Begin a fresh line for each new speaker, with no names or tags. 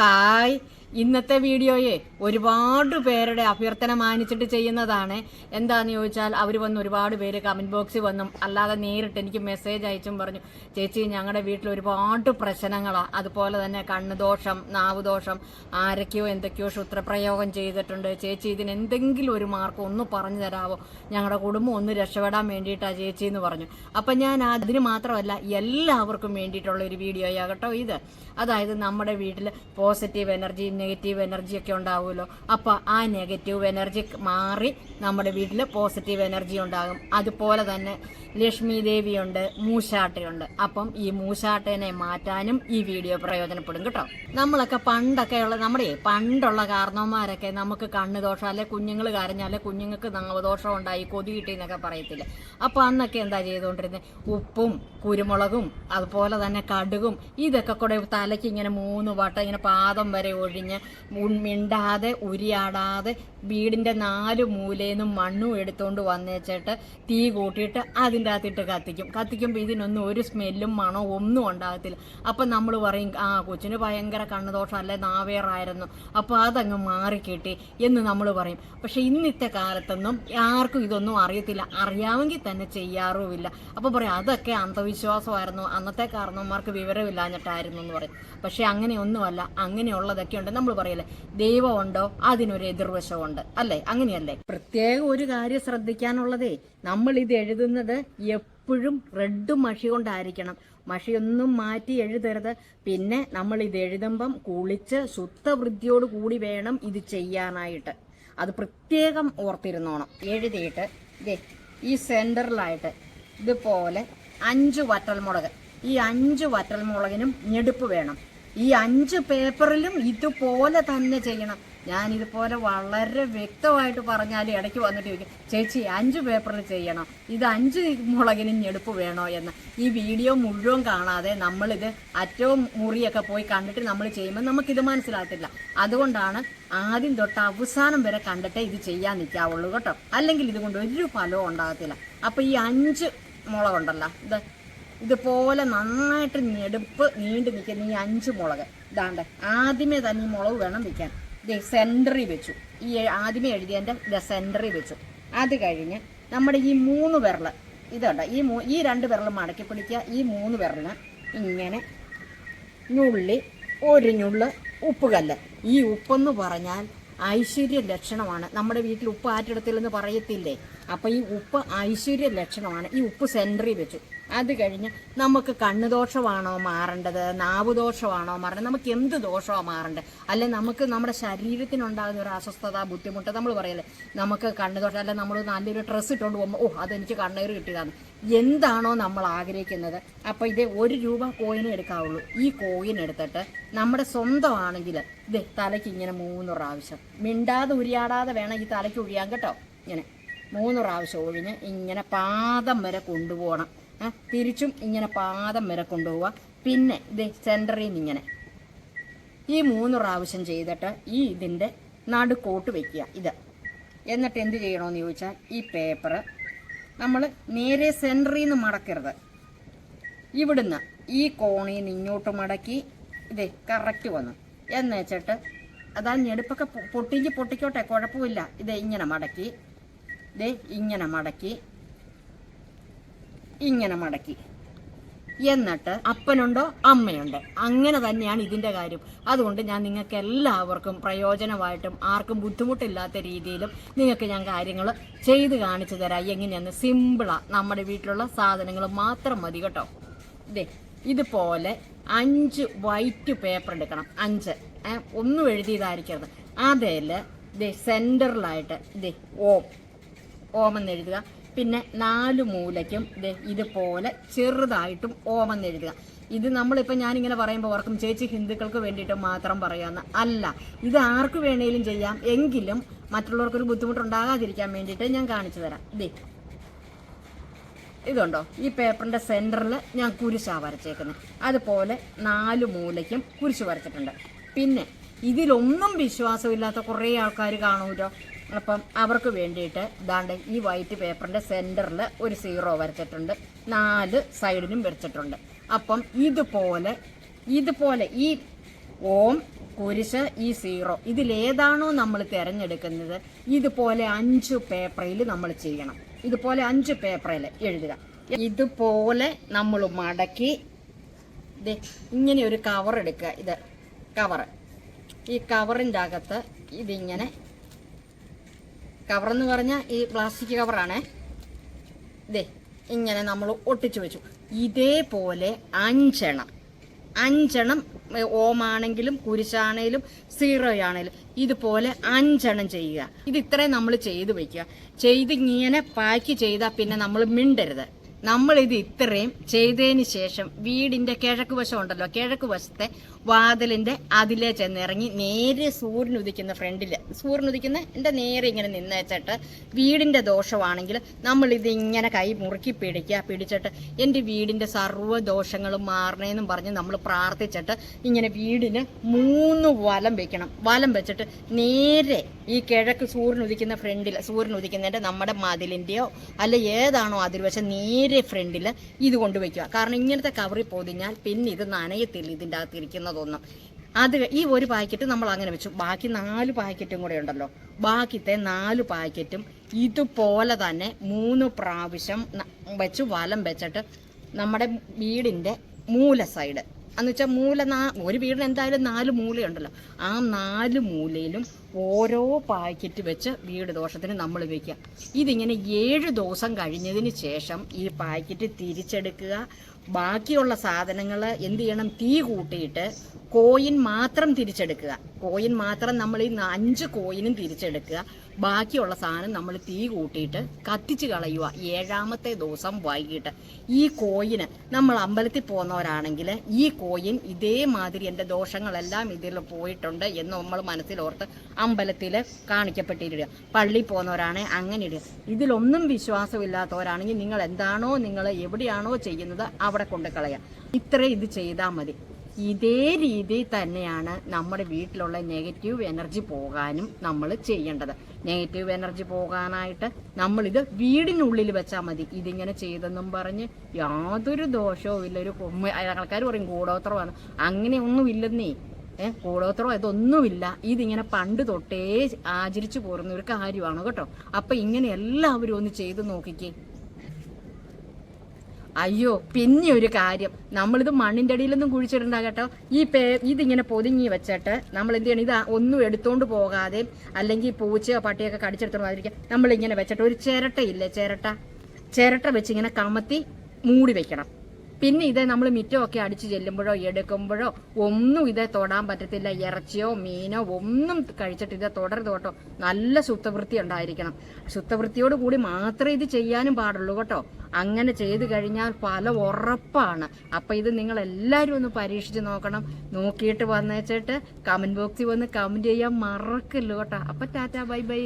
ขาย ഇന്നത്തെ വീഡിയോയെ ഒരുപാട് പേരുടെ അഭ്യർത്ഥന മാനിച്ചിട്ട് ചെയ്യുന്നതാണ്. എന്താണെന്ന് ചോദിച്ചാൽ അവർ വന്ന് ഒരുപാട് പേര് കമന്റ് ബോക്സിൽ വന്നും. അല്ലാതെ നേരിട്ട് എനിക്ക് മെസ്സേജ് അയച്ചും പറഞ്ഞു ചേച്ചി ഞങ്ങളുടെ വീട്ടിൽ ഒരുപാട് പ്രശ്നങ്ങളാണ് അതുപോലെ തന്നെ കണ്ണ് ദോഷം നാവ് ദോഷം ആരൊക്കെയോ എന്തൊക്കെയോ ക്ഷുത്രപ്രയോഗം ചെയ്തിട്ടുണ്ട്. ചേച്ചി ഇതിന് എന്തെങ്കിലും ഒരു മാർക്ക് ഒന്ന് പറഞ്ഞു തരാമോ ഞങ്ങളുടെ കുടുംബം ഒന്ന് രക്ഷപ്പെടാൻ വേണ്ടിയിട്ടാണ് ചേച്ചി എന്ന് പറഞ്ഞു. അപ്പം ഞാൻ അതിന് മാത്രമല്ല എല്ലാവർക്കും വേണ്ടിയിട്ടുള്ള ഒരു വീഡിയോ ആകട്ടോ ഇത്. അതായത് നമ്മുടെ വീട്ടിൽ പോസിറ്റീവ് എനർജി നെഗറ്റീവ് എനർജി ഒക്കെ ഉണ്ടാവുമല്ലോ. അപ്പോൾ ആ നെഗറ്റീവ് എനർജി മാറി നമ്മുടെ വീട്ടിൽ പോസിറ്റീവ് എനർജി ഉണ്ടാകും. അതുപോലെ തന്നെ ലക്ഷ്മി ദേവിയുണ്ട് മൂശാട്ടയുണ്ട്. അപ്പം ഈ മൂശാട്ടേനെ മാറ്റാനും ഈ വീഡിയോ പ്രയോജനപ്പെടും കേട്ടോ. നമ്മളൊക്കെ പണ്ടൊക്കെ ഉള്ള നമ്മുടെ പണ്ടുള്ള കാരണവന്മാരൊക്കെ നമുക്ക് കണ്ണ് ദോഷം അല്ലെ കുഞ്ഞുങ്ങൾ കരഞ്ഞാൽ കുഞ്ഞുങ്ങൾക്ക് നാവദോഷം ഉണ്ടായി കൊതി കിട്ടി എന്നൊക്കെ പറയത്തില്ല. അപ്പോൾ അന്നൊക്കെ എന്താ ചെയ്തുകൊണ്ടിരുന്നത് ഉപ്പും കുരുമുളകും അതുപോലെ തന്നെ കടുകും ഇതൊക്കെ കൂടെ തലയ്ക്ക് ഇങ്ങനെ മൂന്ന് വട്ടം ഇങ്ങനെ പാദം വരെ ഒഴിഞ്ഞ് ഉൺ- മിണ്ടാതെ ഉരിയാടാതെ വീടിന്റെ നാല് മൂലയിൽ നിന്നും മണ്ണും എടുത്തുകൊണ്ട് വന്നേച്ചിട്ട് തീ കൂട്ടിയിട്ട് അതിന്റെ അകത്തിട്ട് കത്തിക്കും. കത്തിക്കുമ്പോൾ ഇതിനൊന്നും ഒരു സ്മെല്ലും മണവും ഒന്നും ഉണ്ടാകത്തില്ല. അപ്പം നമ്മൾ പറയും ആ കൊച്ചിന് ഭയങ്കര കണ്ണുദോഷം അല്ലെ നാവേറായിരുന്നു. അപ്പോൾ അതങ്ങ് മാറിക്കിട്ടി എന്ന് നമ്മൾ പറയും. പക്ഷേ ഇന്നത്തെ കാലത്തൊന്നും ആർക്കും ഇതൊന്നും അറിയത്തില്ല. അറിയാമെങ്കിൽ തന്നെ ചെയ്യാറുമില്ല. അപ്പോൾ പറയും അതൊക്കെ അന്ധവിശ്വാസമായിരുന്നു. അന്നത്തെ കാരണവന്മാർക്ക് വിവരമില്ലാഞ്ഞിട്ടായിരുന്നു എന്ന് പറയും. പക്ഷെ അങ്ങനെയൊന്നുമല്ല. അങ്ങനെയുള്ളതൊക്കെ ഉണ്ട് നമ്മൾ പറയല്ലേ? ദൈവമുണ്ടോ? അതിനൊരു എതിർവശമുണ്ട്. അല്ലേ? അങ്ങനെയല്ലേ? പ്രത്യേക ഒരു കാര്യം ശ്രദ്ധിക്കാനുള്ളതേ നമ്മൾ ഇത് എഴുതുന്നത് എപ്പോഴും റെഡ് മഷി കൊണ്ടായിരിക്കണം. മഷിയൊന്നും മാറ്റി എഴുതരുത്. പിന്നെ നമ്മൾ ഇത് എഴുതുമ്പം കുളിച്ച് ശുദ്ധവൃത്തിയോട് കൂടി വേണം ഇത് ചെയ്യാനായിട്ട്. അത് പ്രത്യേകം ഓർത്തിരുന്നോണം. എഴുതിയിട്ട് ദേ ഈ സെന്ററിലായിട്ട് ഇതുപോലെ അഞ്ച് വറ്റൽമുളക്. ഈ അഞ്ച് വറ്റൽമുളകിനും ഞെടുപ്പ് വേണം. ഈ അഞ്ച് പേപ്പറിലും ഇതുപോലെ തന്നെ ചെയ്യണം. ഞാൻ ഇതുപോലെ വളരെ വ്യക്തമായിട്ട് പറഞ്ഞാൽ ഇടയ്ക്ക് വന്നിട്ട് ചോദിക്കും ചേച്ചി അഞ്ച് പേപ്പറിൽ ചെയ്യണം. ഇത് അഞ്ച് മുളകിനും ഞെടുപ്പ് വേണോ എന്ന്? ഈ വീഡിയോ മുഴുവൻ കാണാതെ നമ്മളിത് അറ്റവും മുറിയൊക്കെ പോയി കണ്ടിട്ട് നമ്മൾ ചെയ്യുമ്പോൾ നമുക്കിത് മനസ്സിലാകത്തില്ല. അതുകൊണ്ടാണ് ആദ്യം തൊട്ട് അവസാനം വരെ കണ്ടിട്ടേ ഇത് ചെയ്യാൻ നിൽക്കാവുള്ളൂ കേട്ടോ. അല്ലെങ്കിൽ ഇതുകൊണ്ട് ഒരു ഫലവും ഉണ്ടാകത്തില്ല. അപ്പോൾ ഈ അഞ്ച് മുളകുണ്ടല്ലോ ഇത് ഇതുപോലെ നന്നായിട്ട് ഞെടുപ്പ് നീണ്ടു നിൽക്കുന്ന ഈ അഞ്ച് മുളക്. ഇതാണ്ട്. ആദ്യമേ തന്നെ ഈ മുളക് വേണം വെക്കാൻ ഇത് സെന്ററിൽ വെച്ചു. ഈ ആദ്യമേ എഴുതിയതിന്റെ സെന്ററിൽ വെച്ചു. അത് കഴിഞ്ഞ് നമ്മുടെ ഈ മൂന്ന് വിരൽ ഇതുണ്ട്. ഈ മൂ ഈ രണ്ട് വിരൽ മടക്കി പിടിക്കുക. ഈ മൂന്ന് വിരലിന് ഇങ്ങനെ ഞുള്ളി ഒരു ഞുള്ള് ഉപ്പുകല്ല് ഈ ഉപ്പെന്ന് പറഞ്ഞാൽ ഐശ്വര്യ ലക്ഷണമാണ്. നമ്മുടെ വീട്ടിൽ ഉപ്പ് ആറ്റിടത്തില്ലെന്ന് പറയത്തില്ലേ? അപ്പൊ ഈ ഉപ്പ് ഐശ്വര്യ ലക്ഷണമാണ്. ഈ ഉപ്പ് സെന്ററിൽ വെച്ചു. അത് കഴിഞ്ഞ് നമുക്ക് കണ്ണുദോഷമാണോ മാറേണ്ടത്? നാവ് ദോഷമാണോ മാറേണ്ടത്? നമുക്ക് എന്ത് ദോഷമാണ് മാറേണ്ടത്? അല്ലെ നമുക്ക് നമ്മുടെ ശരീരത്തിനുണ്ടാകുന്ന ഒരു അസ്വസ്ഥത ബുദ്ധിമുട്ട് നമ്മൾ പറയല്ലേ നമുക്ക് കണ്ണുദോഷം അല്ലെ നമ്മൾ നല്ലൊരു ഡ്രസ്സ് ഇട്ടുകൊണ്ട് പോകുമ്പോൾ ഓ അതെനിക്ക് കണ്ണേറ് കിട്ടിയതാണ്. എന്താണോ നമ്മൾ ആഗ്രഹിക്കുന്നത്? അപ്പോൾ ഇത് ഒരു രൂപ കോയിൻ എടുക്കാവുള്ളൂ. ഈ കോയിൻ എടുത്തിട്ട് നമ്മുടെ സ്വന്തമാണെങ്കിൽ ഇത് തലയ്ക്ക് ഇങ്ങനെ മൂന്ന് പ്രാവശ്യം. മിണ്ടാതെ ഉരിയാടാതെ വേണം ഈ തലയ്ക്ക് ഉഴിയാൻ കേട്ടോ? ഇങ്ങനെ. മൂന്ന് പ്രാവശ്യം ഒഴിഞ്ഞ് ഇങ്ങനെ പാദം വരെ കൊണ്ടുപോകണം. തിരിച്ചും ഇങ്ങനെ പാദം വരെ കൊണ്ടുപോവുക. പിന്നെ ഇത് സെന്ററിൽ നിന്ന് ഇങ്ങനെ ഈ മൂന്ന് പ്രാവശ്യം ചെയ്തിട്ട് ഈ ഇതിന്റെ നടുക്കോട്ട് വെക്കുക ഇത്. എന്നിട്ട് എന്ത് ചെയ്യണമെന്ന് ചോദിച്ചാൽ ഈ പേപ്പർ നമ്മൾ നേരെ സെന്ററിൽ നിന്ന് മടക്കരുത്. ഇവിടുന്ന് ഈ കോണിൽ നിന്ന് ഇങ്ങോട്ട് മടക്കി ഇതേ കറക്റ്റ് വന്നു. എന്ന് വെച്ചിട്ട് അതാ ഞെടുപ്പൊക്കെ പൊട്ടിക്ക് പൊട്ടിക്കോട്ടെ കുഴപ്പമില്ല. ഇത് ഇങ്ങനെ മടക്കി ദേ ഇങ്ങനെ മടക്കി. ഇങ്ങനെ മടക്കി. എന്നിട്ട് അപ്പനുണ്ടോ അമ്മയുണ്ടോ? അങ്ങനെ തന്നെയാണ് ഇതിന്റെ കാര്യം. അതുകൊണ്ട് ഞാൻ നിങ്ങൾക്ക് എല്ലാവർക്കും പ്രയോജനമായിട്ടും ആർക്കും ബുദ്ധിമുട്ടില്ലാത്ത രീതിയിലും നിങ്ങൾക്ക് ഞാൻ കാര്യങ്ങൾ ചെയ്ത് കാണിച്ചു തരാം. എങ്ങനെയാന്ന് സിമ്പിളാ. നമ്മുടെ വീട്ടിലുള്ള സാധനങ്ങൾ മാത്രം മതി കേട്ടോ. ഇതേ ഇതുപോലെ അഞ്ച് വൈറ്റ് പേപ്പർ എടുക്കണം. അഞ്ച്. ഒന്നും എഴുതിയതായിരിക്കരുത്. അതേൽ ഇതേ സെന്ററിലായിട്ട് ഇതേ ഓം ഓമെന്ന് എഴുതുക പിന്നെ നാല് മൂലയ്ക്കും ഇതുപോലെ ചെറുതായിട്ടും ഓമെന്ന് എഴുതുക ഇത് നമ്മളിപ്പോൾ ഞാനിങ്ങനെ പറയുമ്പോൾ ഓർക്കും ചേച്ചി ഹിന്ദുക്കൾക്ക് വേണ്ടിയിട്ട് മാത്രം പറയാമെന്ന് അല്ല ഇത് ആർക്ക് വേണേലും ചെയ്യാം. എങ്കിലും മറ്റുള്ളവർക്കൊരു ബുദ്ധിമുട്ടുണ്ടാകാതിരിക്കാൻ വേണ്ടിയിട്ട് ഞാൻ കാണിച്ചു തരാം. ദേ ഇതുണ്ടോ? ഈ പേപ്പറിന്റെ സെന്ററിൽ ഞാൻ കുരിശാ വരച്ചേക്കുന്നത് അതുപോലെ നാല് മൂലയ്ക്കും കുരിശ് വരച്ചിട്ടുണ്ട്. പിന്നെ ഇതിലൊന്നും വിശ്വാസമില്ലാത്ത കുറേ ആൾക്കാർ കാണൂലോ അപ്പം അവർക്ക് വേണ്ടിയിട്ട് ദാണ്ട് ഈ വൈറ്റ് പേപ്പറിന്റെ സെന്ററിൽ ഒരു സീറോ വരച്ചിട്ടുണ്ട്. നാല് സൈഡിനും വരച്ചിട്ടുണ്ട്. അപ്പം ഇതുപോലെ ഇതുപോലെ ഈ ഓം കുരിശ് ഈ സീറോ ഇതിലേതാണോ നമ്മൾ തിരഞ്ഞെടുക്കുന്നത്? ഇതുപോലെ അഞ്ച് പേപ്പറിൽ നമ്മൾ ചെയ്യണം. ഇതുപോലെ അഞ്ച് പേപ്പറിൽ എഴുതുക. ഇതുപോലെ നമ്മൾ മടക്കി ദേ ഇങ്ങനെ ഒരു കവർ എടുക്കുക. ഇത് കവർ ഈ കവറിന്റെ അകത്ത് ഇതിങ്ങനെ കവറെന്ന് പറഞ്ഞാൽ ഈ പ്ലാസ്റ്റിക് കവറാണേ. ഇതേ ഇങ്ങനെ നമ്മൾ ഒട്ടിച്ചു വെച്ചു. ഇതേപോലെ അഞ്ചെണ്ണം. അഞ്ചെണ്ണം ഓമാണെങ്കിലും കുരിശാണേലും സീറോ ആണേലും ഇതുപോലെ അഞ്ചെണ്ണം ചെയ്യുക. ഇത് ഇത്രയും നമ്മൾ ചെയ്ത് വയ്ക്കുക ചെയ്ത് ഇങ്ങനെ പാക്ക് ചെയ്താൽ പിന്നെ നമ്മൾ മിണ്ടരുത്. നമ്മളിത് ഇത്രയും ചെയ്തതിന് ശേഷം വീടിന്റെ കിഴക്ക് വശം ഉണ്ടല്ലോ കിഴക്ക് വശത്തെ വാതിലിന്റെ അതിലെ ചെന്നിറങ്ങി നേരെ സൂര്യൻ ഉദിക്കുന്ന ഫ്രണ്ടിൽ സൂര്യൻ ഉദിക്കുന്ന എന്റെ നേരെ ഇങ്ങനെ നിന്നേച്ചിട്ട് വീടിന്റെ ദോഷമാണെങ്കിൽ നമ്മൾ ഇങ്ങനെ കൈ മുറുക്കി പിടിക്കുക. പിടിച്ചിട്ട് എന്റെ വീടിന്റെ സർവ ദോഷങ്ങളും മാറണേന്നും പറഞ്ഞ് നമ്മൾ പ്രാർത്ഥിച്ചിട്ട് ഇങ്ങനെ വീടിന് മൂന്ന് വലം വെക്കണം. വലം വെച്ചിട്ട് നേരെ ഈ കിഴക്ക് സൂര്യൻ ഉദിക്കുന്ന ഫ്രണ്ടിൽ സൂര്യൻ ഉദിക്കുന്നതിന്റെ നമ്മുടെ മതിലിന്റെയോ അല്ല ഏതാണോ അതിൽ വെച്ച നേരെ ഫ്രണ്ടിൽ ഇത് കൊണ്ടുവയ്ക്കുക. കാരണം ഇങ്ങനത്തെ കവറിൽ പൊതിഞ്ഞാൽ പിന്നെ ഇത് നനയത്തില്ല ഇതിന്റെ അകത്ത് ഇരിക്കുന്നതൊന്നും. അത് ഈ ഒരു പാക്കറ്റ് നമ്മൾ അങ്ങനെ വെച്ചു. ബാക്കി നാല് പാക്കറ്റും കൂടെ ഉണ്ടല്ലോ. ബാക്കിത്തെ നാല് പാക്കറ്റും ഇതുപോലെ തന്നെ മൂന്ന് പ്രാവശ്യം വെച്ച് വലം വെച്ചിട്ട് നമ്മുടെ വീടിന്റെ മൂല സൈഡ് എന്ന് വെച്ചാൽ മൂല നാ ഒരു വീടിന് എന്തായാലും നാല് മൂലയുണ്ടല്ലോ. ആ നാല് മൂലയിലും ഓരോ പാക്കറ്റ് വെച്ച് വീട് ദോഷത്തിന് നമ്മൾ വെക്കുക ഇതിങ്ങനെ ഏഴ് ദിവസം കഴിഞ്ഞതിന് ശേഷം ഈ പാക്കറ്റ് തിരിച്ചെടുക്കുക. ബാക്കിയുള്ള സാധനങ്ങൾ എന്ത് ചെയ്യണം? തീ കൂട്ടിയിട്ട് കോയിൻ മാത്രം തിരിച്ചെടുക്കുക. കോയിൻ മാത്രം നമ്മൾ ഈ അഞ്ച് കോയിനും തിരിച്ചെടുക്കുക. ബാക്കിയുള്ള സാധനം നമ്മൾ തീ കൂട്ടിയിട്ട് കത്തിച്ച് കളയുക. ഏഴാമത്തെ ദിവസം വൈകിട്ട്. ഈ കോയിന് നമ്മൾ അമ്പലത്തിൽ പോകുന്നവരാണെങ്കിൽ ഈ കോയിൻ ഇതേമാതിരി എന്റെ ദോഷങ്ങളെല്ലാം ഇതിൽ പോയിട്ടുണ്ട് എന്ന് നമ്മൾ മനസ്സിലോർത്ത് അമ്പലത്തിൽ കാണിക്കപ്പെട്ടിരിക്കുക. പള്ളി പോകുന്നവരാണെങ്കിൽ അങ്ങനെ ഇടുക. ഇതിലൊന്നും വിശ്വാസമില്ലാത്തവരാണെങ്കിൽ നിങ്ങൾ എന്താണോ നിങ്ങൾ എവിടെയാണോ ചെയ്യുന്നത് അവിടെ കൊണ്ട് കളയുക. ഇത്ര ഇത് ചെയ്താൽ മതി. ഇതേ രീതിയിൽ തന്നെയാണ് നമ്മുടെ വീട്ടിലുള്ള നെഗറ്റീവ് എനർജി പോകാനും നമ്മൾ ചെയ്യേണ്ടത്. നെഗറ്റീവ് എനർജി പോകാനായിട്ട് നമ്മളിത് വീടിനുള്ളിൽ വെച്ചാൽ മതി. ഇതിങ്ങനെ ചെയ്തെന്നും പറഞ്ഞ് യാതൊരു ദോഷവും ഇല്ല. ഒരു ആൾക്കാർ പറയും കൂടോത്രമാണ്. അങ്ങനെയൊന്നും ഇല്ലെന്നേ. ഏഹ് കൂടോത്രം ഇതൊന്നുമില്ല ഇതിങ്ങനെ പണ്ട് തൊട്ടേ ആചരിച്ചു പോരുന്ന ഒരു കാര്യമാണ് കേട്ടോ. അപ്പൊ ഇങ്ങനെ എല്ലാവരും ഒന്ന് ചെയ്ത് നോക്കിക്കേ. അയ്യോ പിന്നെ ഒരു കാര്യം. നമ്മളിത് മണ്ണിന്റെ അടിയിലൊന്നും കുഴിച്ചിടണ്ട കേട്ടോ. ഈ പേ ഇതിങ്ങനെ പൊതിഞ്ഞി വെച്ചിട്ട് നമ്മൾ എന്ത് ചെയ്യണം ഇത് ഒന്നും എടുത്തോണ്ട് പോകാതെ അല്ലെങ്കിൽ പൂച്ചയോ പട്ടിയൊക്കെ കടിച്ചെടുത്തോണ്ട് പോകാതിരിക്കുക നമ്മളിങ്ങനെ വെച്ചിട്ട് ഒരു ചിരട്ടയില്ലേ ചിരട്ട? ചിരട്ട വെച്ചിങ്ങനെ കമത്തി മൂടി വെക്കണം. പിന്നെ ഇതേ നമ്മൾ മിറ്റമൊക്കെ അടിച്ചു ചെല്ലുമ്പോഴോ എടുക്കുമ്പോഴോ ഒന്നും ഇതേ തൊടാൻ പറ്റത്തില്ല. ഇറച്ചിയോ മീനോ ഒന്നും കഴിച്ചിട്ട് ഇതേ തുടരുത് കേട്ടോ. നല്ല ശുദ്ധവൃത്തി ഉണ്ടായിരിക്കണം. ശുദ്ധവൃത്തിയോട് കൂടി മാത്രമേ ഇത് ചെയ്യാനും പാടുള്ളൂ കേട്ടോ. അങ്ങനെ ചെയ്തു കഴിഞ്ഞാൽ പല ഉറപ്പാണ്. അപ്പം ഇത് നിങ്ങൾ എല്ലാവരും ഒന്ന് പരീക്ഷിച്ച് നോക്കണം. നോക്കിയിട്ട് വന്നേച്ചിട്ട് കമന്റ് ബോക്സിൽ വന്ന് കമന്റ് ചെയ്യാൻ മറക്കല്ലോ കേട്ടോ. അപ്പം ടാറ്റാ ബൈ ബൈ.